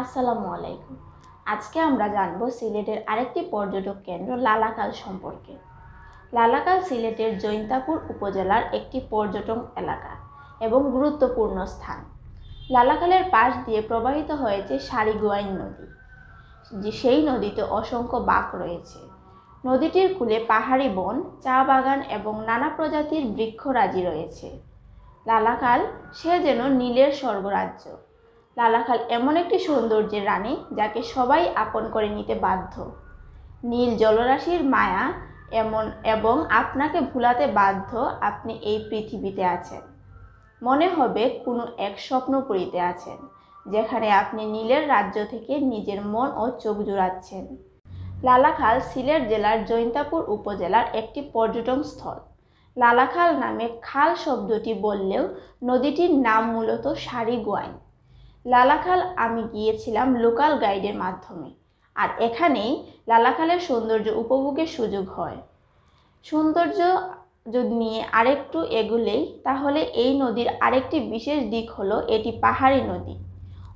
আসসালামু আলাইকুম। আজকে আমরা জানব সিলেটের আরেকটি পর্যটক কেন্দ্র লালাকাল সম্পর্কে। লালাকাল সিলেটের জৈন্তাপুর উপজেলার একটি পর্যটন এলাকা এবং গুরুত্বপূর্ণ স্থান। লালাকালের পাশ দিয়ে প্রবাহিত হয়েছে সারিগুয়াইন নদী। যে সেই নদীতে অসংখ্য বাঁক রয়েছে। নদীটির কূলে পাহাড়ি বন, চা বাগান এবং নানা প্রজাতির বৃক্ষরাজি রয়েছে। লালাকাল সে যেন নীলের স্বর্গরাজ্য। লালাখাল এমন একটি সৌন্দর্যের রানী যাকে সবাই আপন করে নিতে বাধ্য। নীল জলরাশির মায়া এমন এবং আপনাকে ভুলাতে বাধ্য আপনি এই পৃথিবীতে আছেন। মনে হবে কোনো এক স্বপ্নপুরীতে আছেন, যেখানে আপনি নীলের রাজ্য থেকে নিজের মন ও চোখ জোড়াচ্ছেন। লালাখাল সিলেট জেলার জৈন্তাপুর উপজেলার একটি পর্যটন স্থল। লালাখাল নামে খাল শব্দটি বললেও নদীটির নাম মূলত সারিগোয়াইন। লালাখাল আমি গিয়েছিলাম লোকাল গাইডের মাধ্যমে। আর এখানেই লালাখালের সৌন্দর্য উপভোগের সুযোগ হয়। সৌন্দর্য যদি নিয়ে আরেকটু এগুলেই, তাহলে এই নদীর আরেকটি বিশেষ দিক হলো এটি পাহাড়ি নদী।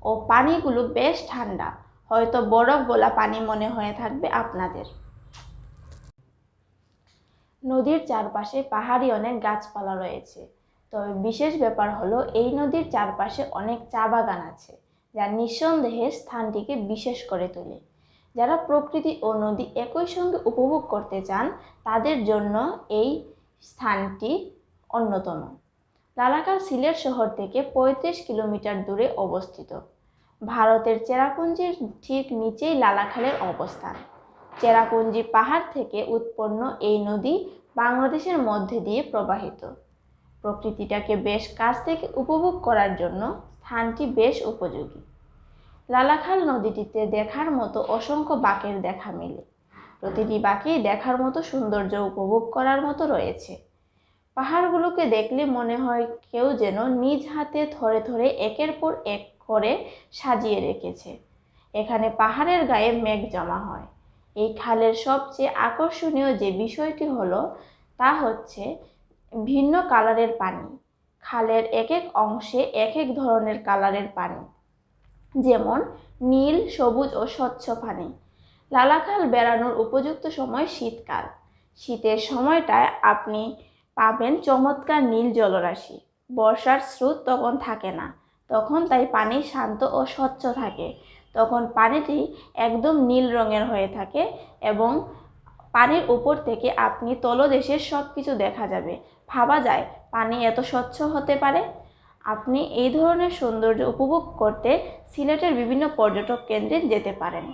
ও পানিগুলো বেশ ঠান্ডা। হয়তো বরফ গোলা পানি মনে হয়ে থাকবে আপনাদের। নদীর চারপাশে পাহাড়ি অনেক গাছপালা রয়েছে। তবে বিশেষ ব্যাপার হলো, এই নদীর চারপাশে অনেক চা বাগান আছে, যা নিঃসন্দেহে স্থানটিকে বিশেষ করে তোলে। যারা প্রকৃতি ও নদী একই সঙ্গে উপভোগ করতে চান, তাদের জন্য এই স্থানটি অন্যতম। লালাকাল সিলেট শহর থেকে পঁয়ত্রিশ কিলোমিটার দূরে অবস্থিত। ভারতের চেরাপুঞ্জির ঠিক নিচেই লালাখালের অবস্থান। চেরাপুঞ্জি পাহাড় থেকে উৎপন্ন এই নদী বাংলাদেশের মধ্যে দিয়ে প্রবাহিত। প্রকৃতিটাকে বেশ কাছ থেকে উপভোগ করার জন্য স্থানটি বেশ উপযোগী। লালাখাল নদীটিতে দেখার মতো অসংখ্য বাঁকের দেখা মেলে। প্রতিটি বাঁকেই দেখার মতো সৌন্দর্য উপভোগ করার মতো রয়েছে। পাহাড়গুলোকে দেখলে মনে হয় কেউ যেন নিজ হাতে থরে থরে একের পর এক করে সাজিয়ে রেখেছে। এখানে পাহাড়ের গায়ে মেঘ জমা হয়। এই খালের সবচেয়ে আকর্ষণীয় যে বিষয়টি হলো, তা হচ্ছে ভিন্ন কালারের পানি। খালের এক এক অংশে এক এক ধরনের কালারের পানি। যেমন, নীল, সবুজ ও স্বচ্ছ পানি। লালাখাল বেড়ানোর উপযুক্ত সময় শীতকাল। শীতের সময়টায় আপনি পাবেন চমৎকার নীল জলরাশি। বর্ষার স্রোত তখন থাকে না। তখন তাই পানি শান্ত ও স্বচ্ছ থাকে। তখন পানিটি একদম নীল রঙের হয়ে থাকে এবং পানির উপর থেকে আপনি তলদেশের সব কিছু দেখা যাবে। ভাবা যায়, পানি এত স্বচ্ছ হতে পারে? আপনি এই ধরনের সৌন্দর্য উপভোগ করতে সিলেটের বিভিন্ন পর্যটক কেন্দ্রে যেতে পারেন।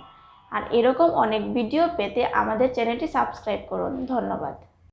আর এরকম অনেক ভিডিও পেতে আমাদের চ্যানেলটি সাবস্ক্রাইব করুন। ধন্যবাদ।